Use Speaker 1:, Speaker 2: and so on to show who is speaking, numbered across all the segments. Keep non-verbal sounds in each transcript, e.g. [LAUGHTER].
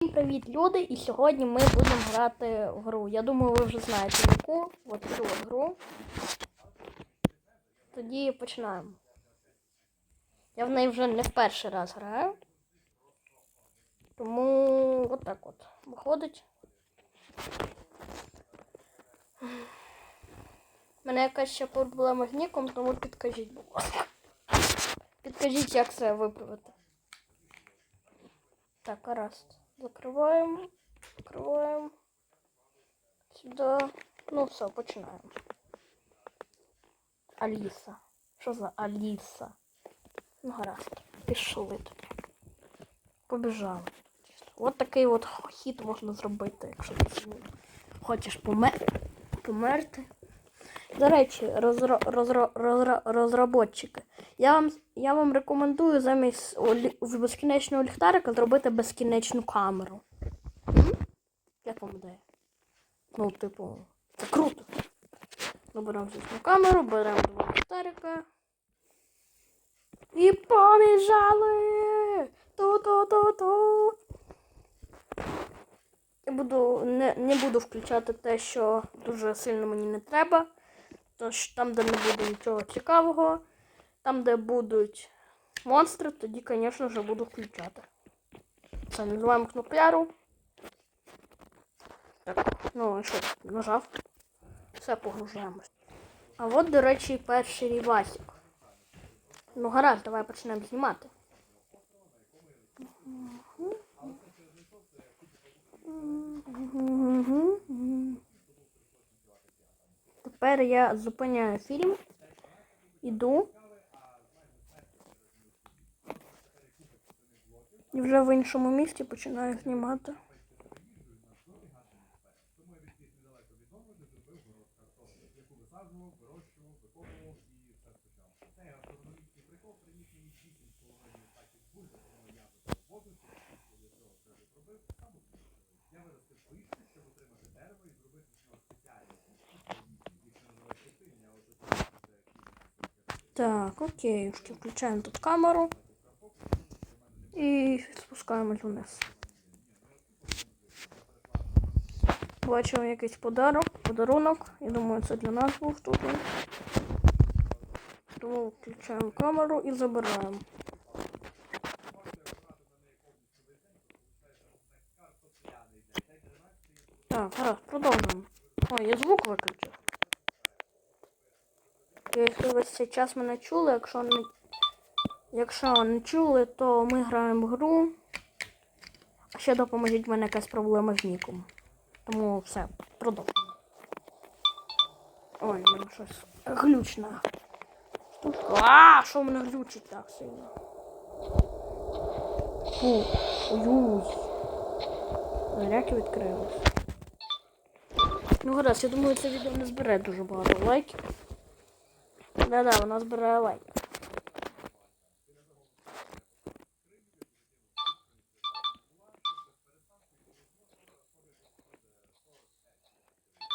Speaker 1: Всім привіт, люди! І сьогодні ми будемо грати в гру. Я думаю, ви вже знаєте яку. От цю от гру. Тоді починаємо. Я в неї вже не в перший раз граю. Тому от так от. Виходить. У мене якась ще проблема з ніком, тому підкажіть, будь ласка. Підкажіть, як це виправити. Так, гаразд. Закриваємо. Закриваємо. Сюди. Ну все, починаємо. Аліса. Що за Аліса? Ну, гаразд. Пішли тоді. Побіжали. От такий от хід можна зробити, якщо ти хочеш помер... померти. До речі, розро... Розро... Розро... розроботчики. Я вам, я вам рекомендую замість безкінечного ліхтарика зробити безкінечну камеру. Як вам ідея? Ну, типу, це круто. Ми беремо звісно камеру, беремо два ліхтарика. І побіжали! Ту-ту-ту-ту. Я буду, не, не буду включати те, що дуже сильно мені не треба. Тож там, де не буде нічого цікавого, там, де будуть монстри, тоді, звісно вже буду включати. Це називаємо кнопяру. Так, ну і що, нажав. Все, погружаємось. А от, до речі, перший рівасик. Ну, гаразд, давай почнемо знімати. Тепер я зупиняю фільм, іду. І вже в іншому місці починаю знімати. Так, окей, включаємо тут камеру і спускаємось вниз. Бачимо якийсь подарок, подарунок. Я думаю, це для нас був тут. Тому включаємо камеру і забираємо. Так, гаразд, продовжуємо. Ой, я звук виключив. Якщо ви цей час мене чули, якщо не, якщо не чули, то ми граємо в гру. Ще допоможіть в мене якась проблема з ніком. Тому все, продовжуємо. Ой, мене щось глючне. А, що мене глючить так сильно? Фу, ой. Заряки відкрились. Ну гаразд, я думаю, це відео не збере дуже багато лайків. Да-да, вона збирає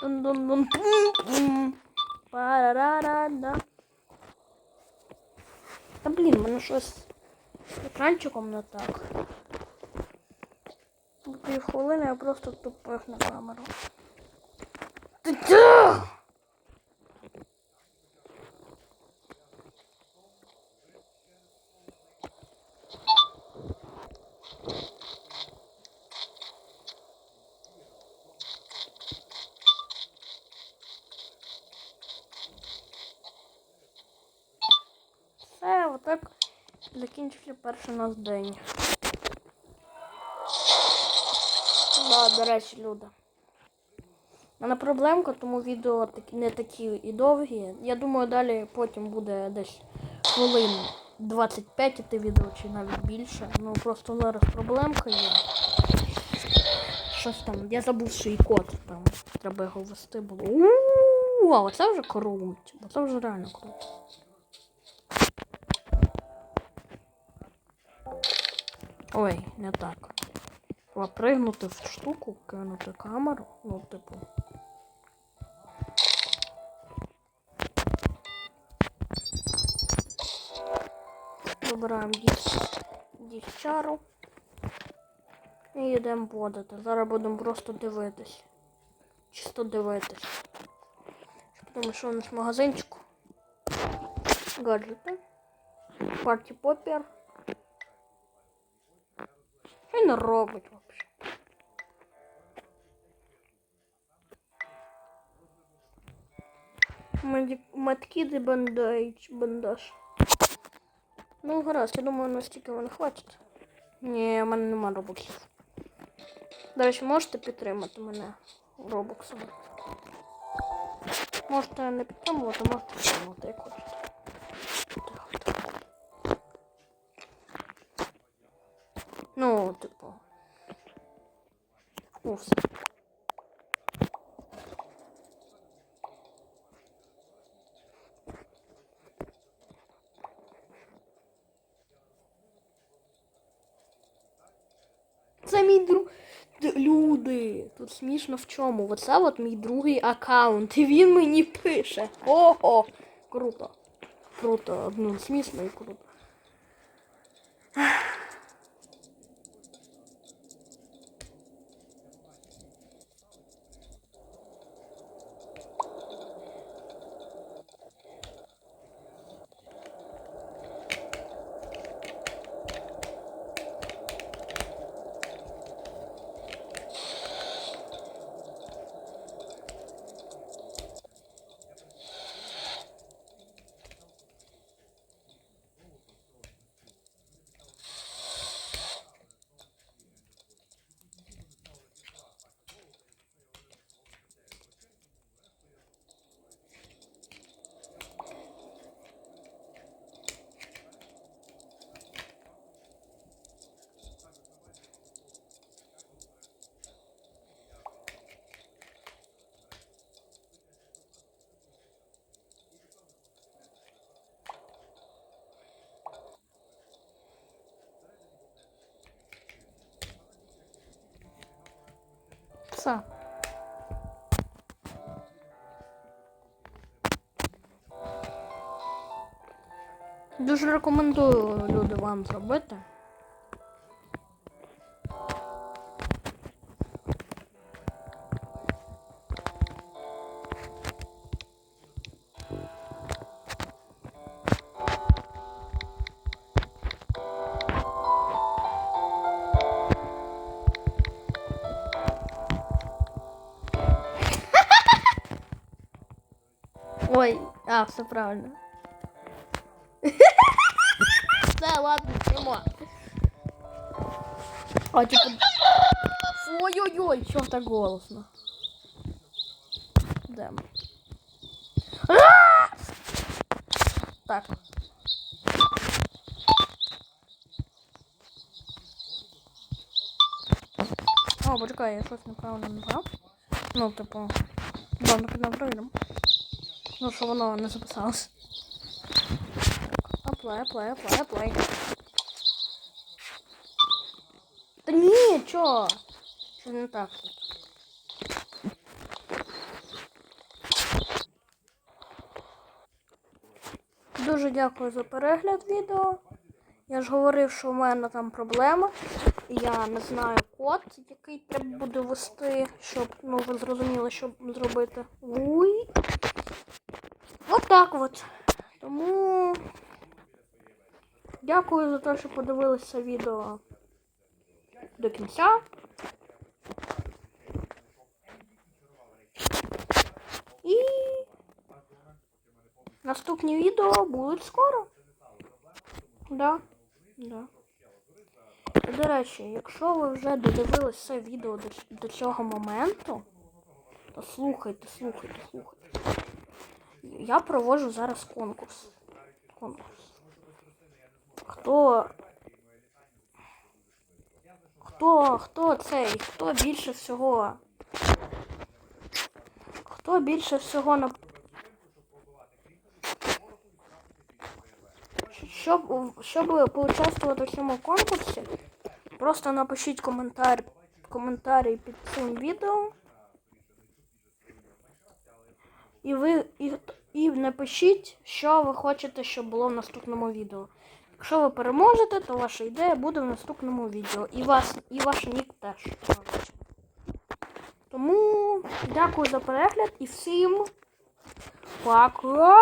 Speaker 1: лайк. Дун-дун-дун. Да блин, Парарарада. Та блін, мене щось з екранчиком так. Пів хвилини я просто тупив на камеру. Ти отак закінчився перший наш день. Да, до речі, люди. У мене проблемка, тому відео не такі і довгі. Я думаю, далі потім буде десь хвилин 25 іти відео чи навіть більше. Ну просто зараз проблемка є. Щось там. Я забув свій код там. Треба його ввести було. У-у-у, а оце вже круто. Це вже реально круто. Ой, не так. Треба в штуку, кинути камеру. Ну, типу. Вибираємо дівчару. І йдемо водити. Зараз будемо просто дивитись. Чисто дивитись. Тому що у нас в магазинчику. Гаджети. Парті попер. Він робить взагалі? Маткіди бандаж. бандаж. Ну, гаразд, я думаю, настільки мене хватить. Ні, в мене нема робоксів. До речі, можете підтримати мене робоксом? Можете не підтримувати, можете підтримувати, як хочете. Ну, типу. Вкус. Це мій друг. Люди, тут смішно в чому. Оце от мій другий аккаунт. І він мені пише. Ого! Круто. Круто. Ну, смішно і круто. Все. Дуже рекомендую люди вам зробити. [LAUGHS] Ой, а, все правильно. А, типа... Ой-ой-ой, чё так голосно? Да. А! Так. О, почекай, я щось неправильно набрав. Ну, типу, давно під провіримо. Ну, що воно не записалось. Аплай, аплай, аплай, аплай. Ні, чо? Що не так? Дуже дякую за перегляд відео. Я ж говорив, що у мене там проблема. Я не знаю код, який треба буде ввести, щоб ну, ви зрозуміли, що зробити. Уй. От так от. Тому дякую за те, що подивилися відео до кінця. І наступні відео будуть скоро. Да. Да. До речі, якщо ви вже додивились це відео до, до цього моменту, то слухайте, слухайте, слухайте. Я проводжу зараз конкурс. Конкурс. Хто. Хто, хто цей? Хто більше всього? Хто більше всього на. Щоб, щоб поучаствувати в цьому конкурсі, просто напишіть коментар, коментарі під цим відео. І ви і, і напишіть, що ви хочете, щоб було в наступному відео. Якщо ви переможете, то ваша ідея буде в наступному відео. І, вас, і ваш нік теж. Тому дякую за перегляд і всім пока!